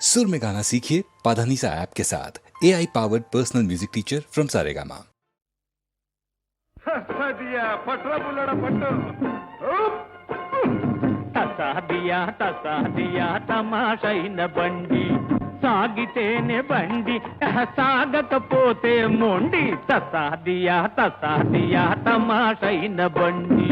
सुर में गाना सीखिए पाधानीसा ऐप के साथ A I powered personal music teacher from Saregama Sadiya పట్రా బుల్లడ పట్టు తసాదియా తసాదియా తమాషైన బండి సాగితేనే బండి అహ, సాగకపోతే మొండి తసాదియా తసాదియా తమాషైన బండి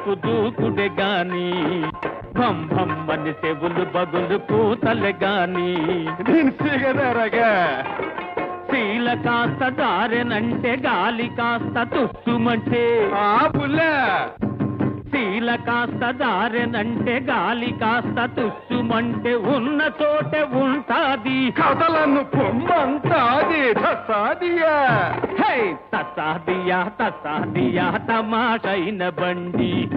రేపు దూకుడే గాని భం భమ్మని చెవులు బగులు కూతలే గాని. శీల కాస్త దారెనంటే గాలి కాస్త తుస్సుమంటే ఆ బుల్ల శీల కాస్త దారెనంటే గాలి కాస్త తుస్సుమంటే ఉన్న చోటే ఉంటాది. కథలను పొమ్మంతా అది సాదియా హే తసాదియా తసాదియా తమాషైన బండి.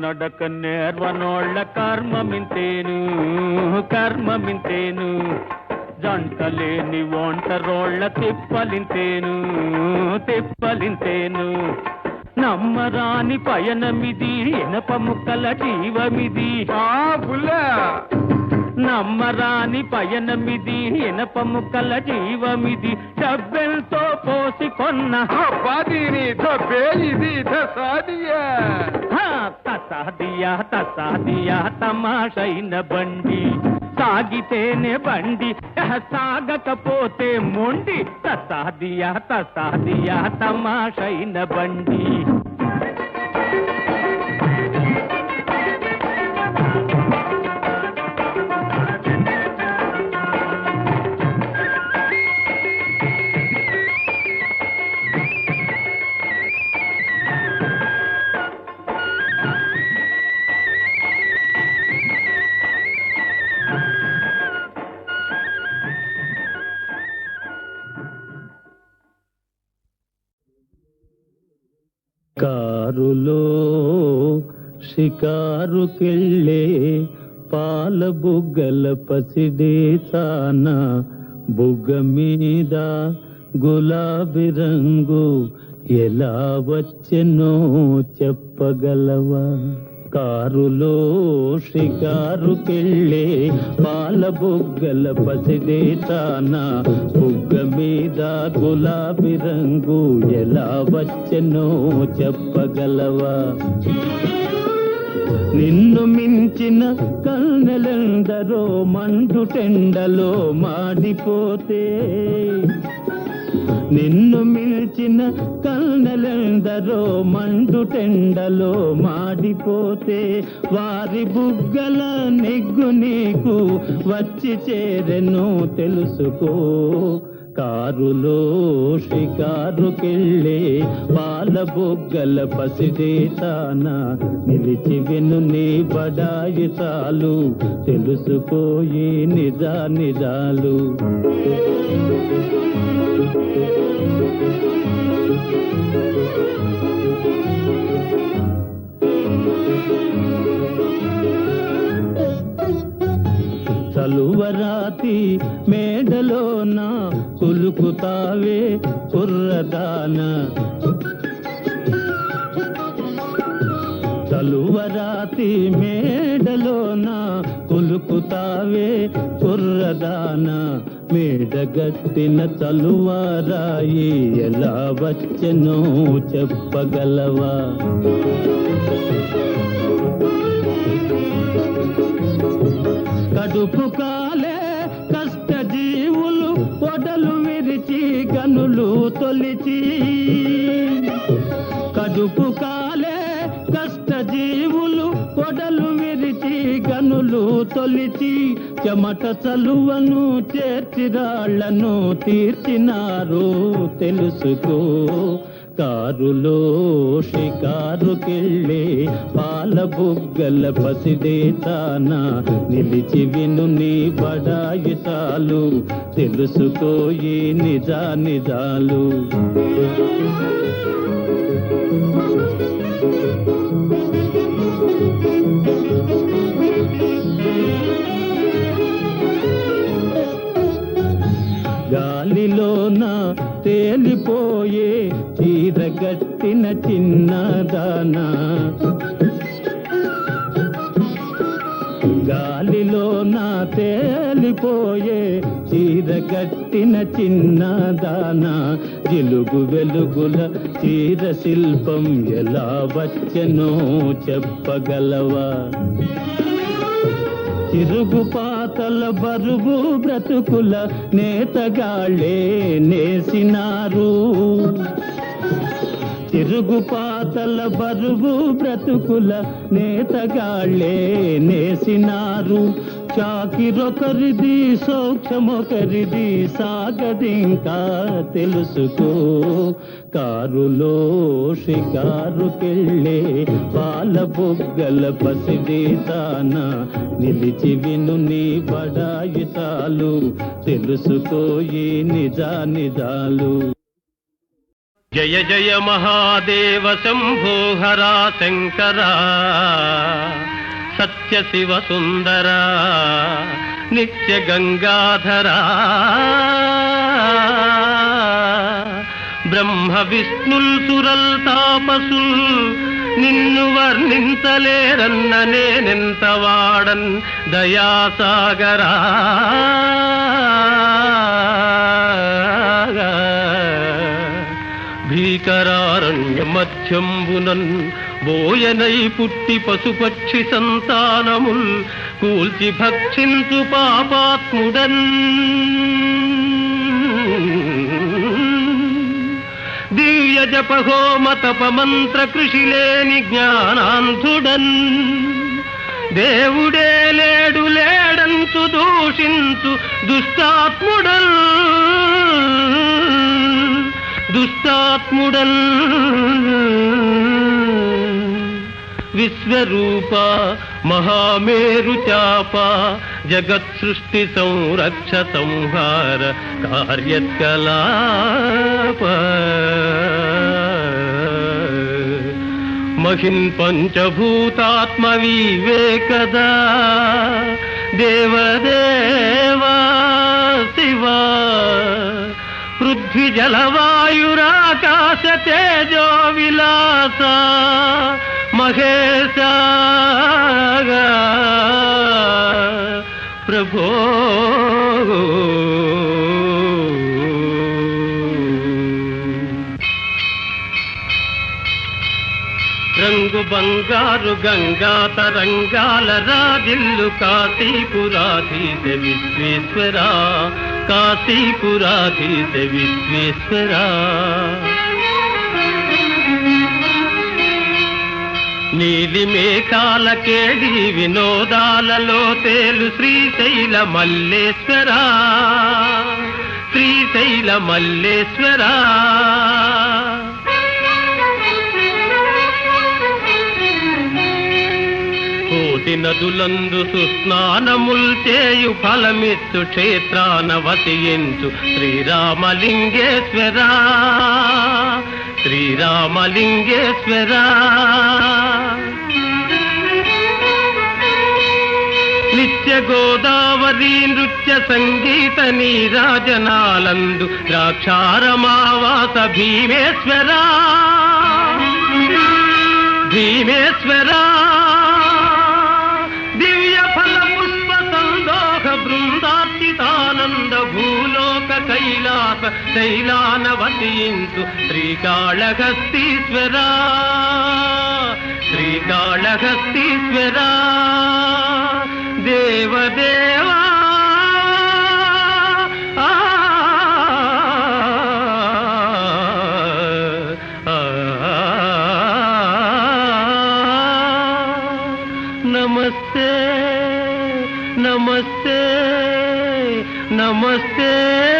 నడక నేర్వనోళ్ళ కర్మమింతేను కర్మమింతేను జంటలేని ఒంటరోళ్ళ తిప్పలింతేను తిప్పలింతేను. నమ్మరాని పయనమిది ఇనప ముక్కల జీవమిది. నమ్మరాని పయనమిది ఇనప ముక్కల జీవమిది. డబ్బెంతో పోసి కొన్న తసాదియా తసాదియా తమాషైన బండి. సాగితేనే బండి సాగకపోతే మొండి. తసాదియా తసాదియా తమాషైన బండి. కారులో షికారుకెళ్ళే పాల బుగ్గల పసిడే తాన బుగ్గ మీద గులాబీ రంగు ఎలా వచ్చెనో చెప్పగలవా? కారులో షికారుకెళ్ళే పాల బుగ్గల పసిదే తాన బుగ్గ మీద గులాబీ రంగు ఎలా వచ్చెనో చెప్పగలవా? నిన్ను మించిన కన్నెలెందరో మండు టెండలో మాడిపోతే నిన్ను మిల్చిన కన్నెలెందరో మండు టెండలో మాడిపోతే వారి బుగ్గల నిగ్గు నీకు వచ్చి చేరెను తెలుసుకో. కారులో షికారుకెళ్ళే పాల బొగ్గల పసిదేతానా నిలిచి విను నీ బడాయి చాలు తెలుసుకోయే నిజా నిజాలు. కలువరాతి మేడలోన కులుకుతావే కుర్రదాన. కలువరాతి మేడలోన కులుకుతావే కుర్రదాన. మేడగట్టిన తలువారాయి ఎలా వచ్చెనో చెప్పగలవా? కదుపుకాలే కష్ట జీవులు పొడలు విరిచి గనులు తొలిచి. కదుపుకాలే కష్ట జీవులు పొడలు విరిచి గనులు తొలిచి. చెమట చలువను చేర్చిరాళ్ళను తీర్చినారు తెలుసుకో. కారులో షికారుకెళ్ళే పాల బుగ్గల పసిదేతానా నిలిచి విను నీ బడాయితాలు తెలుసుకోయి నిజా నిజాలు. గాలిలోన తేలిపోయే కట్టిన చిన్నదానా. గాలిలో నా తేలిపోయే చీర కట్టిన చిన్నదానా. జిలుగు వెలుగుల చీర శిల్పం ఎలా వచ్చనో చెప్పగలవా? తిరుగు పాతల బరువు బ్రతుకుల నేతగాళ్ళే నేసినారు. తిరుగు పాతల బరువు బ్రతుకుల నేతగాళ్ళే నేసినారు. చాకిరొకరిది సౌఖ్యమొకరిది సాగదింకా తెలుసుకో. కారులో షికారుకెళ్ళే పాల బొగ్గల పసిడి నిలిచి విను నీ బడాయితాలు. తెలుసుకోయి నిజా నిజాలు జయ జయ మహాదేవ శంభోహరా శంకరా సత్య శివ సుందరా నిత్య గంగాధరా బ్రహ్మ విష్ణుల్ సురల్ తాపసుల్ నిన్ను వర్ణించలేరన్న నేనెంత దయాసాగరా. శ్రీకరారణ్య మధ్యంబునన్ బోయనై పుట్టి పశుపక్షి సంతానముల్ కూల్చి భక్షించు పాపాత్ముడన్. దివ్య జపహోమ తప కృషి లేని జ్ఞానాంధుడన్. దేవుడే లేడు లేడంచు దూషించు దుష్టాత్ముడల్ దుష్టాత్ముడల్ విశ్వరూప మహామేరు చాప జగత్ సృష్టి సంరక్ష సంహార కార్యకలాప. మహిన్ పంచభూతాత్మ వివేకదా దేవదేవా శివా. పృథ్వీ జలవాయురాకాశ తేజో విలాస మహేశ ప్రభో రంగు బంగారు గంగా తరంగాల రాజిల్లు కాశీపురాధీశ విశ్వేశ్వర. కాశీపురాధీశ విశ్వేశ్వర. నీలి మేఘాల కేడి వినోదాలలో తేలు శ్రీశైల మల్లేశ్వర. శ్రీశైల మల్లేశ్వరా. కోటి నదులందు సుస్నానముల్ చేయు ఫలమిత్తు క్షేత్రాన వతియించు శ్రీరామలింగేశ్వరా. శ్రీరామలింగేశ్వర. నిత్య గోదావరి నృత్య సంగీత నీరాజనాలందు ద్రాక్షారమావాస భీమేశ్వరా. భీమేశ్వరా. శైలానవతీంతు శ్రీకాళహస్తీశ్వరా. శ్రీకాళహస్తీశ్వరా. దేవదేవా నమస్తే నమస్తే నమస్తే.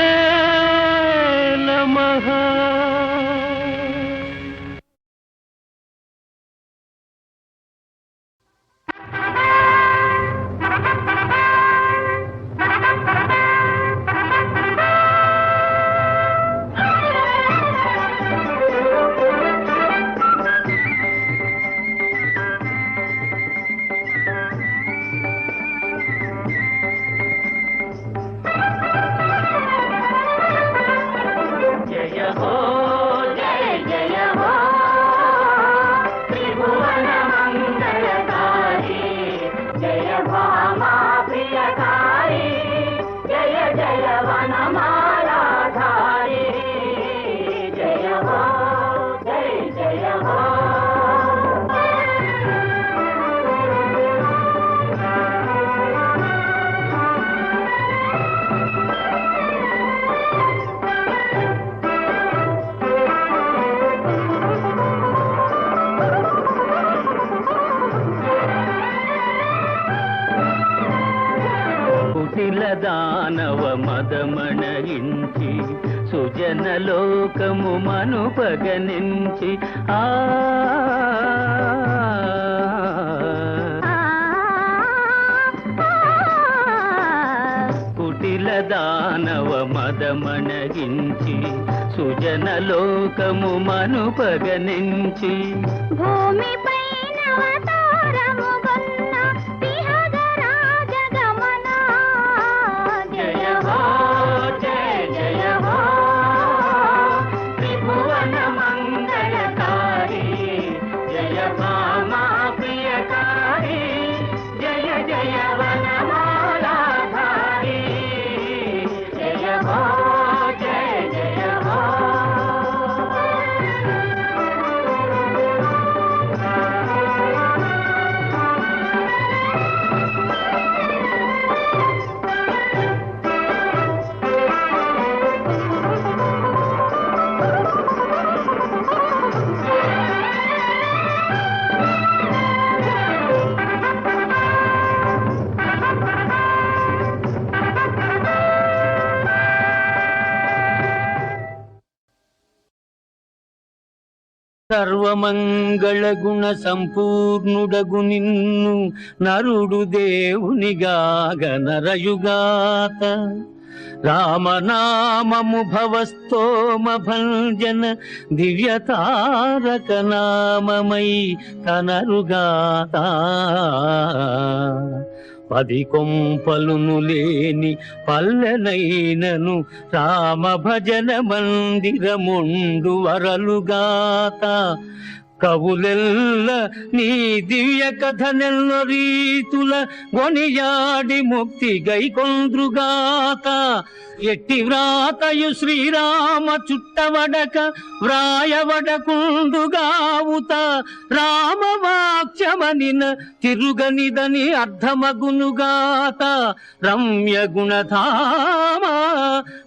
మనుపగనించి ఆ. కుటిల దానవ మదమణగించి సుజన లోకము మనుపగనించి భూమి సర్వమంగళ గుణ సంపూర్ణుడగు నిన్ను నరుడు దేవునిగాగ నరయుగాత రామనామము భవస్తోమ భంజన దివ్య తారక నామమై కనరుగాత పది కొంపలును లేని పల్లెనైనను రామ భజన మందిరముండు వరలుగాత కవులెల్ల నీ దివ్య కథ నెల్ల రీతుల గొనియాడి ముక్తి గైకొంద్రుగాక ఎట్టి వ్రాతయు శ్రీరామ చుట్టవడక వ్రాయవడకుండుగావుత రామవాక్యమనిన తిరుగనిదని అర్థమగునుగాత రమ్య గుణధామ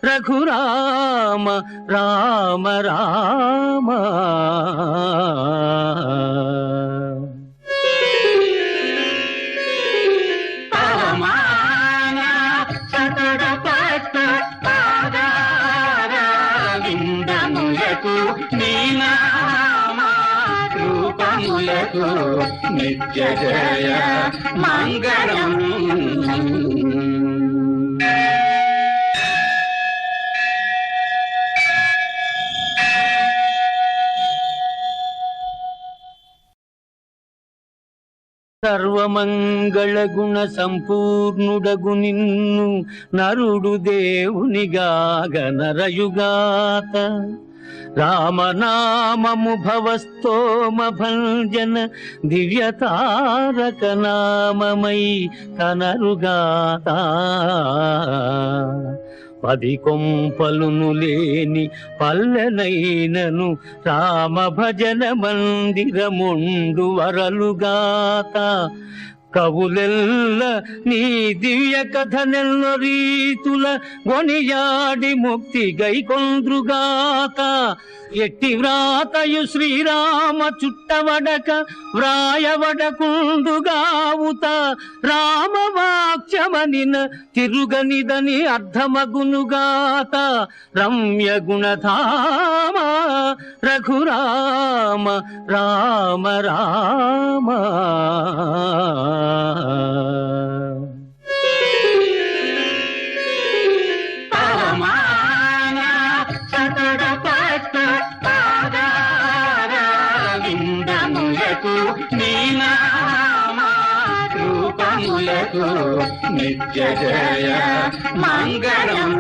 రఘురామ రామ రామ. రూపములకు నీనామ రూపములకు నిత్య జయ మంగళం. సర్వమంగళ గుణ సంపూర్ణుడగు నిన్ను నరుడు దేవునిగాగ నరయుగాత రామనామము భవస్తోమ భంజన దివ్య నామమై కనరుగాత పది కొంపలును లేని పల్లెనైనను రామ భజన మందిరముండు వరలుగాత కవులెల్ల నీ దివ్య కథ నెల్ల రీతుల గొనియాడి ముక్తి గైకొంద్రుగాక ఎట్టి వ్రాతయు శ్రీరామ చుట్టవడక వ్రాయవడకుండుగావుత రామవాక్యమనిన తిరుగనిదని అర్ధమగునుగాత రమ్య గుణధామ రఘురామ రామ రామ నిత్య జయ మంగళం.